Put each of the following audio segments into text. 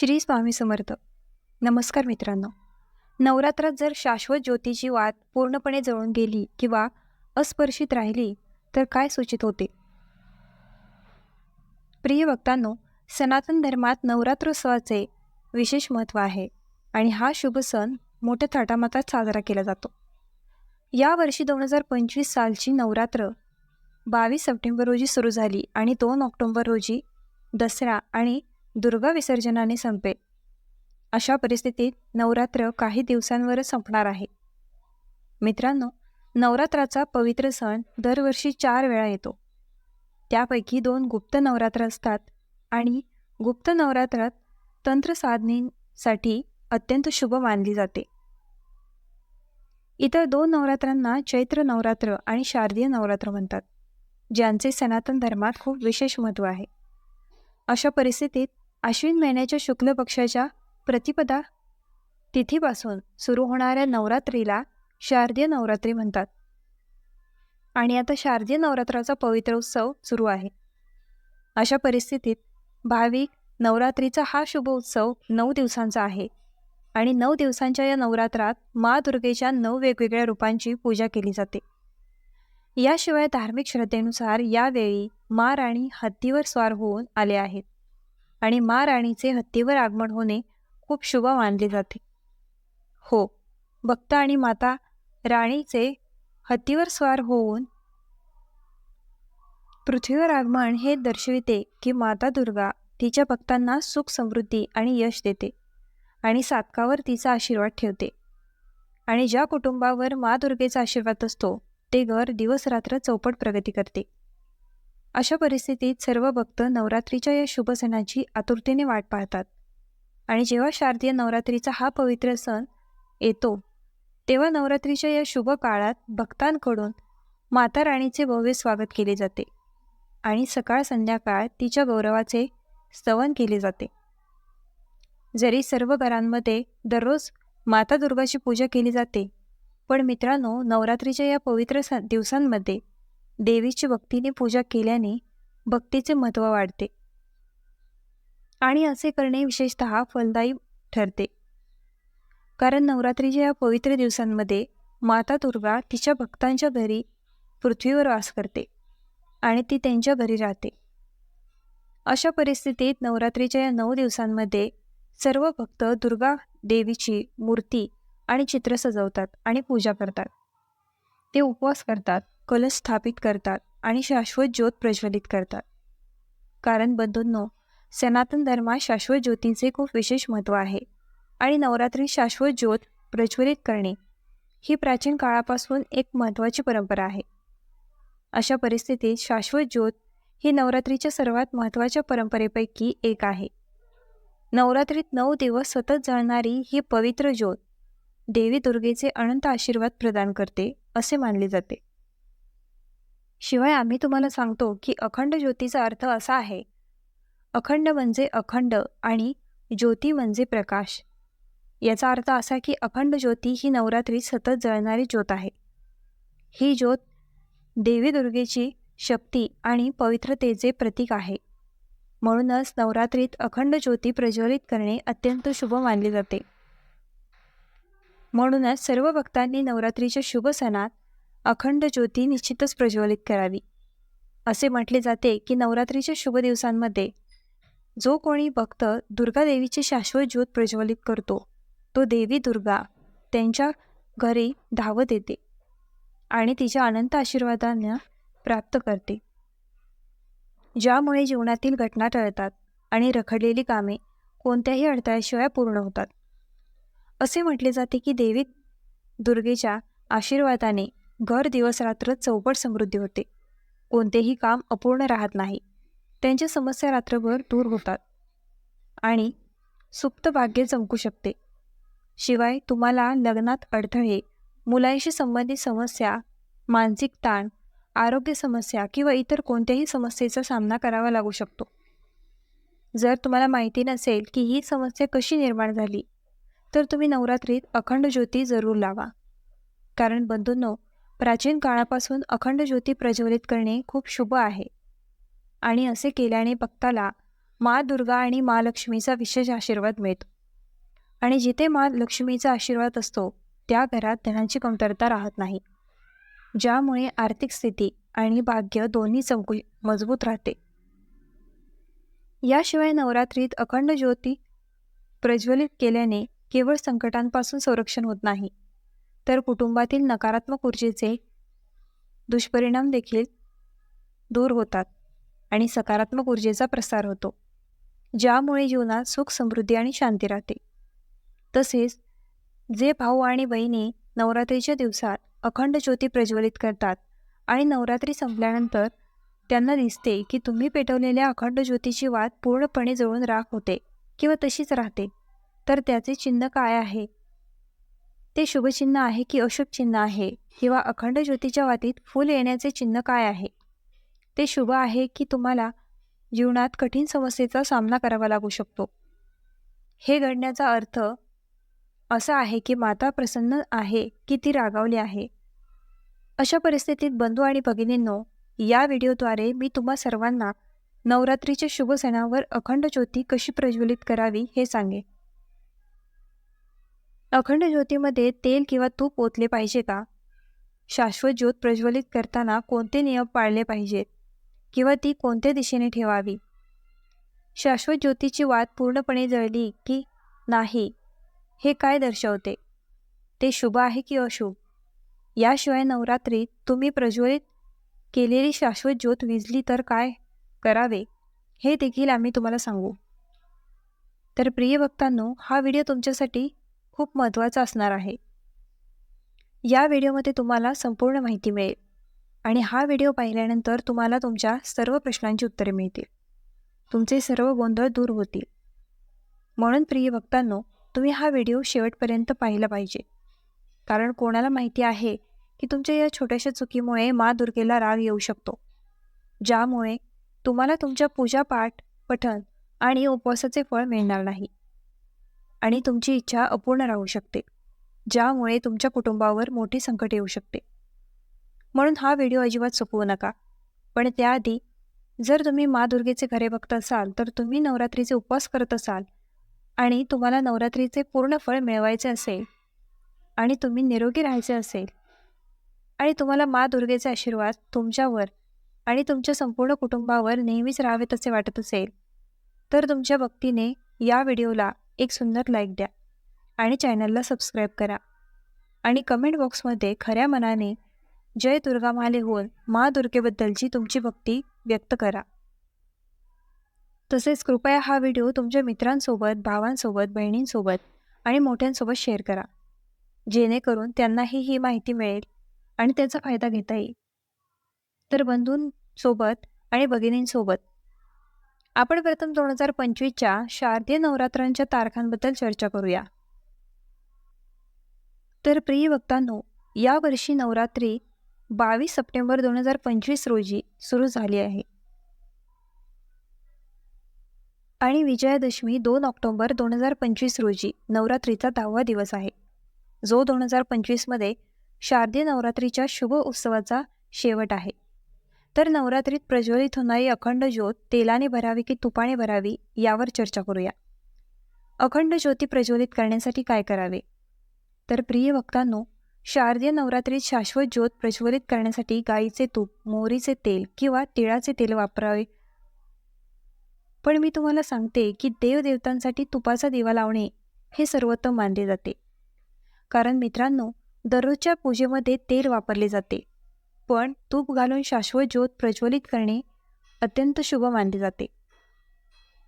श्री स्वामी समर्थ. नमस्कार मित्रांनो. नवरात्रात जर शाश्वत ज्योतीची वात पूर्णपणे जळून गेली किंवा अस्पर्शित राहिली तर काय सूचित होते? प्रिय भक्तांनो सनातन धर्मात नवरात्रोत्सवाचे विशेष महत्त्व आहे आणि हा शुभ सण मोठ्या थाटामातात साजरा केला जातो. यावर्षी दोन हजार पंचवीस सालची नवरात्र बावीस सप्टेंबर रोजी सुरू झाली आणि दोन ऑक्टोंबर रोजी दसरा आणि दुर्गा विसर्जनाने संपेल. अशा परिस्थितीत नवरात्र काही दिवसांवरच संपणार आहे. मित्रांनो नवरात्राचा पवित्र सण दरवर्षी चार वेळा येतो. त्यापैकी दोन गुप्त नवरात्र असतात आणि गुप्त नवरात्रात तंत्र साधनेसाठी अत्यंत शुभ मानली जाते. इतर दोन नवरात्रांना चैत्र नवरात्र आणि शारदीय नवरात्र म्हणतात ज्यांचे सनातन धर्मात खूप विशेष महत्त्व आहे. अशा परिस्थितीत अश्विन महिन्याच्या शुक्ल पक्षाच्या प्रतिपदा तिथीपासून सुरू होणाऱ्या नवरात्रीला शारदीय नवरात्री म्हणतात. आणि आता शारदीय नवरात्राचा पवित्र उत्सव सुरू आहे. अशा परिस्थितीत भाविक नवरात्रीचा हा शुभ उत्सव नऊ दिवसांचा आहे. आणि नऊ दिवसांच्या या नवरात्रात मा दुर्गेच्या नऊ वेगवेगळ्या रूपांची पूजा केली जाते. याशिवाय धार्मिक श्रद्धेनुसार यावेळी मा राणी हत्तीवर स्वार होऊन आले आहेत. आणि मा राणीचे हत्तीवर आगमन होणे खूप शुभ मानले जाते. हो भक्त आणि माता राणीचे हत्तीवर स्वार होऊन पृथ्वीवर आगमन हे दर्शविते की माता दुर्गा तिच्या भक्तांना सुख समृद्धी आणि यश देते आणि सातकावर तिचा आशीर्वाद ठेवते. आणि ज्या कुटुंबावर मा दुर्गेचा आशीर्वाद असतो ते घर दिवस रात्र चौपट प्रगती करते. अशा परिस्थितीत सर्व भक्त नवरात्रीच्या या शुभ सणाची आतुरतेने वाट पाहतात. आणि जेव्हा शारदीय नवरात्रीचा हा पवित्र सण येतो तेव्हा नवरात्रीच्या या शुभ काळात भक्तांकडून माता राणीचे भव्य स्वागत केले जाते आणि सकाळ संध्याकाळ तिच्या गौरवाचे स्तवन केले जाते. जरी सर्व घरांमध्ये दररोज माता दुर्गाची पूजा केली जाते पण मित्रांनो नवरात्रीच्या या पवित्र स दिवसांमध्ये देवीची भक्तीने पूजा केल्याने भक्तीचे महत्त्व वाढते. आणि असे करणे विशेषत फलदायी ठरते. कारण नवरात्रीच्या या पवित्र दिवसांमध्ये माता दुर्गा तिच्या भक्तांच्या घरी पृथ्वीवर वास करते आणि ती त्यांच्या घरी राहते. अशा परिस्थितीत नवरात्रीच्या या नऊ दिवसांमध्ये सर्व भक्त दुर्गा देवीची मूर्ती आणि चित्र सजवतात आणि पूजा करतात. ते उपवास करतात. कलश स्थापित करतात आणि शाश्वत ज्योत प्रज्वलित करतात. कारण बंधूंनो सनातन धर्मात शाश्वत ज्योतींचे खूप विशेष महत्त्व आहे आणि नवरात्री शाश्वत ज्योत प्रज्वलित करणे ही प्राचीन काळापासून एक महत्त्वाची परंपरा आहे. अशा परिस्थितीत शाश्वत ज्योत ही नवरात्रीच्या सर्वात महत्त्वाच्या परंपरेपैकी एक आहे. नवरात्रीत नऊ दिवस सतत जळणारी ही पवित्र ज्योत देवी दुर्गेचे अनंत आशीर्वाद प्रदान करते असे मानले जाते. शिवाय आम्ही तुम्हाला सांगतो की अखंड ज्योतीचा अर्थ असा आहे. अखंड म्हणजे अखंड आणि ज्योती म्हणजे प्रकाश. याचा अर्थ असा की अखंड ज्योती ही नवरात्री सतत जळणारी ज्योत आहे. ही ज्योत देवी दुर्गेची शक्ती आणि पवित्रतेचे प्रतीक आहे. म्हणूनच नवरात्रीत अखंड ज्योती प्रज्वलित करणे अत्यंत शुभ मानले जाते. म्हणूनच सर्व भक्तांनी नवरात्रीच्या शुभ सणात अखंड ज्योती निश्चितच प्रज्वलित करावी. असे म्हटले जाते की नवरात्रीच्या शुभ दिवसांमध्ये जो कोणी भक्त दुर्गा देवीची शाश्वत ज्योत प्रज्वलित करतो तो देवी दुर्गा त्यांच्या घरी धावत येते आणि तिच्या अनंत आशीर्वादांना प्राप्त करते. ज्यामुळे जीवनातील घटना टळतात आणि रखडलेली कामे कोणत्याही अडथळ्याशिवाय पूर्ण होतात. असे म्हटले जाते की देवी दुर्गेच्या आशीर्वादाने घर दिवस रात्र चौपट समृद्धी होते. कोणतेही काम अपूर्ण राहत नाही. त्यांच्या समस्या रात्रभर दूर होतात. आणि सुप्त भाग्य चमकू शकते. शिवाय तुम्हाला लग्नात अडथळे मुलांशी संबंधित समस्या मानसिक ताण आरोग्य समस्या किंवा इतर कोणत्याही समस्येचा सामना करावा लागू शकतो. जर तुम्हाला माहिती नसेल की ही समस्या कशी निर्माण झाली तर तुम्ही नवरात्रीत अखंड ज्योती जरूर लावा. कारण बंधूंनो प्राचीन काळापासून अखंड ज्योती प्रज्वलित करणे खूप शुभ आहे. आणि असे केल्याने भक्ताला मा दुर्गा आणि मा लक्ष्मीचा विशेष आशीर्वाद मिळतो. आणि जिथे मा लक्ष्मीचा आशीर्वाद असतो त्या घरात धनाची कमतरता राहत नाही. ज्यामुळे आर्थिक स्थिती आणि भाग्य दोन्ही चौकू मजबूत राहते. याशिवाय नवरात्रीत अखंड ज्योती प्रज्वलित केल्याने केवळ संकटांपासून संरक्षण होत नाही. तर कुटुंबातील नकारात्मक ऊर्जेचे दुष्परिणाम देखील दूर होतात आणि सकारात्मक ऊर्जेचा प्रसार होतो ज्यामुळे जीवनात सुख समृद्धी आणि शांती राहते. तसेच जे भाऊ आणि बहिणी नवरात्रीच्या दिवसात अखंड ज्योती प्रज्वलित करतात आणि नवरात्री संपल्यानंतर त्यांना दिसते की तुम्ही पेटवलेल्या अखंड ज्योतीची वाद पूर्णपणे जळून राख होते किंवा तशीच राहते तर त्याचे चिन्ह काय आहे? ते शुभचिन्ह आहे की अशुभ चिन्ह आहे? किंवा अखंड ज्योतीच्या वातीत फूल येण्याचे चिन्ह काय आहे? ते शुभ आहे की तुम्हाला जीवनात कठीण समस्येचा सामना करावा लागू शकतो. हे घडण्याचा अर्थ असा आहे की माता प्रसन्न आहे की ती रागावली आहे. अशा परिस्थितीत बंधू आणि भगिनींनो या व्हिडिओद्वारे मी तुम्हा सर्वांना नवरात्रीच्या शुभ सणावर अखंड ज्योती कशी प्रज्वलित करावी हे सांगे अखंड ज्योतीमध्ये तेल किंवा तूप ओतले पाहिजे का? शाश्वत ज्योत प्रज्वलित करताना कोणते नियम पाळले पाहिजेत? किंवा ती कोणत्या दिशेने ठेवावी? शाश्वत ज्योतीची वात पूर्णपणे जळली की नाही हे काय दर्शवते? ते शुभ आहे की अशुभ? याशिवाय नवरात्रीत तुम्ही प्रज्वलित केलेली शाश्वत ज्योत विजली तर काय करावे हे देखील आम्ही तुम्हाला सांगू. तर प्रिय भक्तांनो हा व्हिडिओ तुमच्यासाठी खूप महत्त्वाचा असणार आहे. या व्हिडिओमध्ये तुम्हाला संपूर्ण माहिती मिळेल आणि हा व्हिडिओ पाहिल्यानंतर तुम्हाला तुमच्या सर्व प्रश्नांची उत्तरे मिळतील. तुमचे सर्व गोंधळ दूर होतील. म्हणून प्रिय भक्तांनो तुम्ही हा व्हिडिओ शेवटपर्यंत पाहिला पाहिजे. कारण कोणाला माहिती आहे की तुमच्या या छोट्याशा चुकीमुळे मा दुर्गेला राग येऊ शकतो. ज्यामुळे तुम्हाला तुमच्या पूजापाठ पठण आणि उपवासाचे फळ मिळणार नाही. आणि तुमची इच्छा अपूर्ण राहू शकते ज्यामुळे तुमच्या कुटुंबावर मोठे संकट येऊ शकते. म्हणून हा व्हिडिओ अजिबात चुकवू नका. पण त्याआधी जर तुम्ही मा दुर्गेचे घरे बघत असाल तर तुम्ही नवरात्रीचे उपवास करत असाल आणि तुम्हाला नवरात्रीचे पूर्ण फळ मिळवायचे असेल आणि तुम्ही निरोगी राहायचे असेल आणि तुम्हाला मा दुर्गेचे आशीर्वाद तुमच्यावर आणि तुमच्या संपूर्ण कुटुंबावर नेहमीच राहावेत असे वाटत असेल तर तुमच्या भक्तीने या व्हिडिओला एक सुंदर लाईक द्या आणि चॅनलला सबस्क्राईब करा. आणि कमेंट बॉक्समध्ये खऱ्या मनाने जय दुर्गा माले होऊन मा दुर्गेबद्दलची तुमची भक्ती व्यक्त करा. तसेच कृपया हा व्हिडिओ तुमच्या मित्रांसोबत भावांसोबत बहिणींसोबत आणि मोठ्यांसोबत शेअर करा. जेणेकरून त्यांनाही ही माहिती मिळेल आणि त्याचा फायदा घेता येईल. तर बंधूंसोबत आणि भगिनींसोबत आपण प्रथम दोन हजार पंचवीसच्या शारदीय नवरात्रांच्या तारखांबद्दल चर्चा करूया. तर प्रिय भक्तांनो यावर्षी नवरात्री बावीस सप्टेंबर दोन हजार पंचवीस रोजी सुरू झाली आहे. आणि विजयादशमी दोन ऑक्टोबर दोन हजार पंचवीस रोजी नवरात्रीचा दहावा दिवस आहे. जो दोन हजार पंचवीसमध्ये शारदीय नवरात्रीच्या शुभ उत्सवाचा शेवट आहे. तर नवरात्रीत प्रज्वलित होणारी अखंड ज्योत तेलाने भरावी की तुपाने भरावी यावर चर्चा करूया. अखंड ज्योती प्रज्वलित करण्यासाठी काय करावे? तर प्रिय भक्तांनो शारदीय नवरात्रीत शाश्वत ज्योत प्रज्वलित करण्यासाठी गाईचे तूप मोहरीचे तेल किंवा तिळाचे तेल वापरावे. पण मी तुम्हाला सांगते की देवदेवतांसाठी तुपाचा दिवा लावणे हे सर्वोत्तम मानले जाते. कारण मित्रांनो दररोजच्या पूजेमध्ये तेल वापरले जाते. पण तूप घालून शाश्वत ज्योत प्रज्वलित करणे अत्यंत शुभ मानले जाते.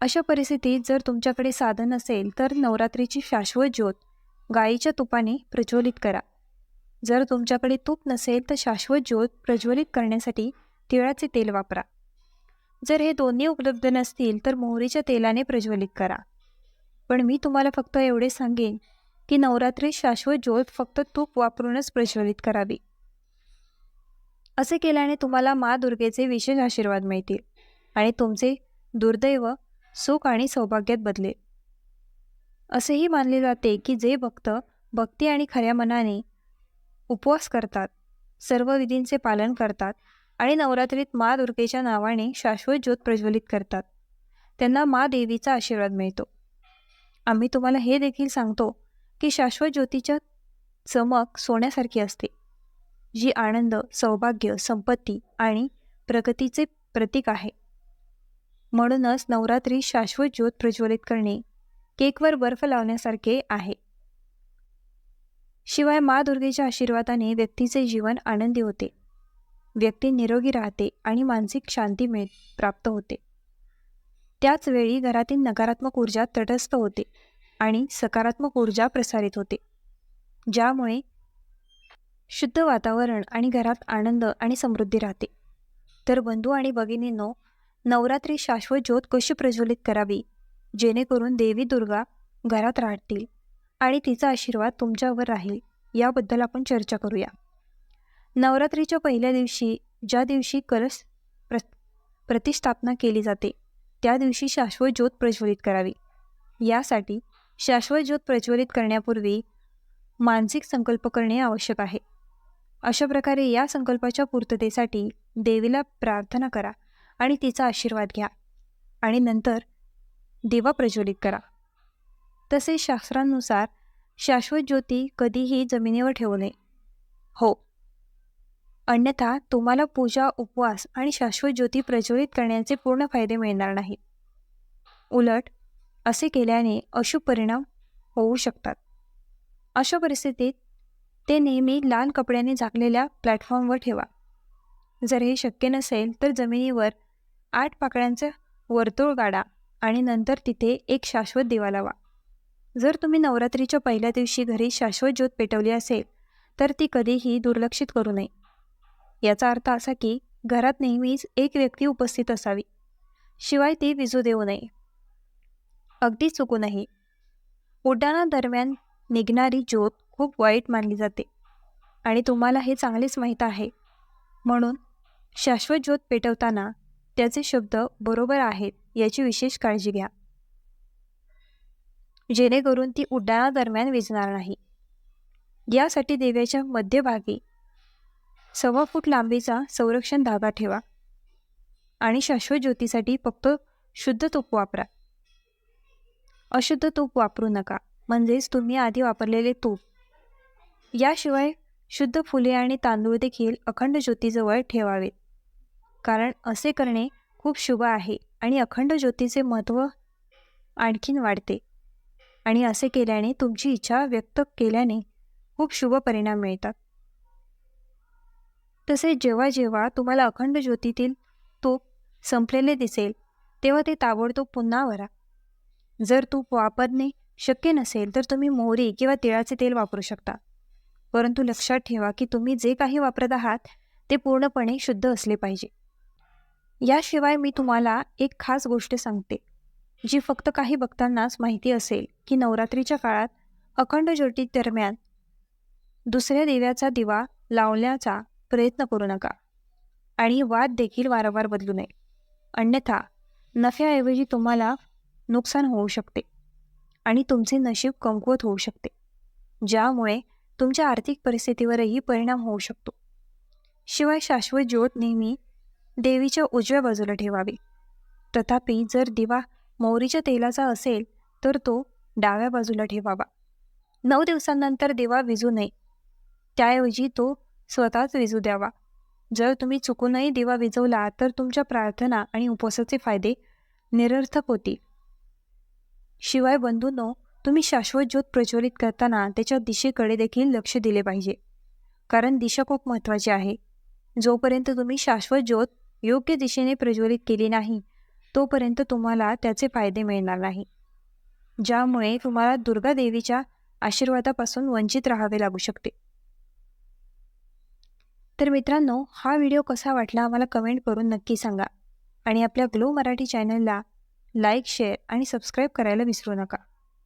अशा परिस्थितीत जर तुमच्याकडे साधन असेल तर नवरात्रीची शाश्वत ज्योत गाईच्या तुपाने प्रज्वलित करा. जर तुमच्याकडे तूप नसेल तर शाश्वत ज्योत प्रज्वलित करण्यासाठी तिळाचे तेल वापरा. जर हे दोन्ही उपलब्ध नसतील तर मोहरीच्या तेलाने प्रज्वलित करा. पण मी तुम्हाला फक्त एवढे सांगेन की नवरात्री शाश्वत ज्योत फक्त तूप वापरूनच प्रज्वलित करावी. असे केल्याने तुम्हाला मा दुर्गेचे विशेष आशीर्वाद मिळतील आणि तुमचे दुर्दैव सुख आणि सौभाग्यात बदलेल. असेही मानले जाते की जे भक्त भक्ती आणि खऱ्या मनाने उपवास करतात सर्व विधींचे पालन करतात आणि नवरात्रीत मा दुर्गेच्या नावाने शाश्वत ज्योत प्रज्वलित करतात त्यांना मा देवीचा आशीर्वाद मिळतो. आम्ही तुम्हाला हे देखील सांगतो की शाश्वत ज्योतीच्या चमक सोन्यासारखी असते. जी आनंद सौभाग्य संपत्ती आणि प्रगतीचे प्रतीक आहे. म्हणूनच नवरात्री शाश्वत ज्योत प्रज्वलित करणे केकवर बर्फ लावण्यासारखे आहे. शिवाय मा दुर्गेच्या आशीर्वादाने व्यक्तीचे जीवन आनंदी होते. व्यक्ती निरोगी राहते आणि मानसिक शांती मिळ प्राप्त होते. त्याच वेळी घरातील नकारात्मक ऊर्जा तटस्थ होते आणि सकारात्मक ऊर्जा प्रसारित होते. ज्यामुळे शुद्ध वातावरण आणि घरात आनंद आणि समृद्धी राहते. तर बंधू आणि भगिनींनो नवरात्री शाश्वत ज्योत कशी प्रज्वलित करावी? जेणेकरून देवी दुर्गा घरात राहतील आणि तिचा आशीर्वाद तुमच्यावर राहील याबद्दल आपण चर्चा करूया. नवरात्रीच्या पहिल्या दिवशी ज्या दिवशी कलश प्र प्रतिष्ठापना केली जाते त्या दिवशी शाश्वत ज्योत प्रज्वलित करावी. यासाठी शाश्वत ज्योत प्रज्वलित करण्यापूर्वी मानसिक संकल्प करणे आवश्यक आहे. अशा प्रकारे या संकल्पाच्या पूर्ततेसाठी देवीला प्रार्थना करा आणि तिचा आशीर्वाद घ्या आणि नंतर दिवा प्रज्वलित करा. तसेच शास्त्रांनुसार शाश्वत ज्योती कधीही जमिनीवर ठेवू नये. हो. अन्यथा तुम्हाला पूजा उपवास आणि शाश्वत ज्योती प्रज्वलित करण्याचे पूर्ण फायदे मिळणार नाहीत उलट असे केल्याने अशुभ परिणाम होऊ शकतात. अशा परिस्थितीत ते नेहमी लाल कपड्याने झाकलेल्या प्लॅटफॉर्मवर ठेवा. जर हे शक्य नसेल तर जमिनीवर आठ पाकळ्यांचं वर्तुळ गाडा आणि नंतर तिथे एक शाश्वत दिवा लावा. जर तुम्ही नवरात्रीच्या पहिल्या दिवशी घरी शाश्वत ज्योत पेटवली असेल तर ती कधीही दुर्लक्षित करू नये. याचा अर्थ असा की घरात नेहमीच एक व्यक्ती उपस्थित असावी. शिवाय ती विजू देऊ नये. अगदी चुकू नये उड्डाणादरम्यान निघणारी ज्योत खूप वाईट मानली जाते. आणि तुम्हाला हे चांगलेच माहीत आहे. म्हणून शाश्वत ज्योत पेटवताना त्याचे शब्द बरोबर आहेत याची विशेष काळजी घ्या. जेणेकरून ती उड्डाणादरम्यान विजणार नाही. यासाठी देव्याच्या मध्यभागी सव्वा फूट लांबीचा संरक्षण धागा ठेवा. आणि शाश्वत ज्योतीसाठी फक्त शुद्ध तूप वापरा. अशुद्ध तूप वापरू नका. म्हणजेच तुम्ही आधी वापरलेले तूप याशिवाय शुद्ध फुले आणि तांदूळ देखील अखंड ज्योतीजवळ ठेवावेत. कारण असे करणे खूप शुभ आहे आणि अखंड ज्योतीचे महत्त्व आणखीन वाढते. आणि असे केल्याने तुमची इच्छा व्यक्त केल्याने खूप शुभ परिणाम मिळतात. तसेच जेव्हा जेव्हा तुम्हाला अखंड ज्योतीतील तूप संपलेले दिसेल तेव्हा ते ताबडतोब पुन्हा भरा. जर तूप वापरणे शक्य नसेल तर तुम्ही मोहरी किंवा तिळाचे तेल वापरू शकता. परंतु लक्षात ठेवा की तुम्ही जे काही वापरत आहात ते पूर्णपणे शुद्ध असले पाहिजे. याशिवाय मी तुम्हाला एक खास गोष्ट सांगते जी फक्त काही भक्तांनाच माहिती असेल की नवरात्रीच्या काळात अखंड ज्योती दरम्यान दुसऱ्या दिव्याचा दिवा लावण्याचा प्रयत्न करू नका आणि वाद देखील वारंवार बदलू नये. अन्यथा नफ्याऐवजी तुम्हाला नुकसान होऊ शकते आणि तुमचे नशीब कमकुवत होऊ शकते. ज्यामुळे तुमच्या आर्थिक परिस्थितीवरही परिणाम होऊ शकतो. शिवाय शाश्वत ज्योत नेहमी देवीच्या उजव्या बाजूला ठेवावी. तथापि जर दिवा मोहरीच्या तेलाचा असेल तर तो डाव्या बाजूला ठेवावा. नऊ दिवसांनंतर दिवा विजू नये. त्याऐवजी तो स्वतःच विजू द्यावा. जर तुम्ही चुकूनही दिवा विजवला तर तुमच्या प्रार्थना आणि उपवासाचे फायदे निरर्थक होतील. शिवाय बंधूंनो तुम्ही शाश्वत ज्योत प्रज्वलित करताना त्याच्या दिशेकडे देखील लक्ष दिले पाहिजे. कारण दिशा खूप महत्त्वाची आहे. जोपर्यंत तुम्ही शाश्वत ज्योत योग्य दिशेने प्रज्वलित केली नाही तोपर्यंत तुम्हाला त्याचे फायदे मिळणार नाही. ज्यामुळे तुम्हाला दुर्गा देवीच्या आशीर्वादापासून वंचित राहावे लागू शकते. तर मित्रांनो हा व्हिडिओ कसा वाटला आम्हाला कमेंट करून नक्की सांगा. आणि आपल्या ग्लो मराठी चॅनलला लाईक शेअर आणि सबस्क्राईब करायला विसरू नका.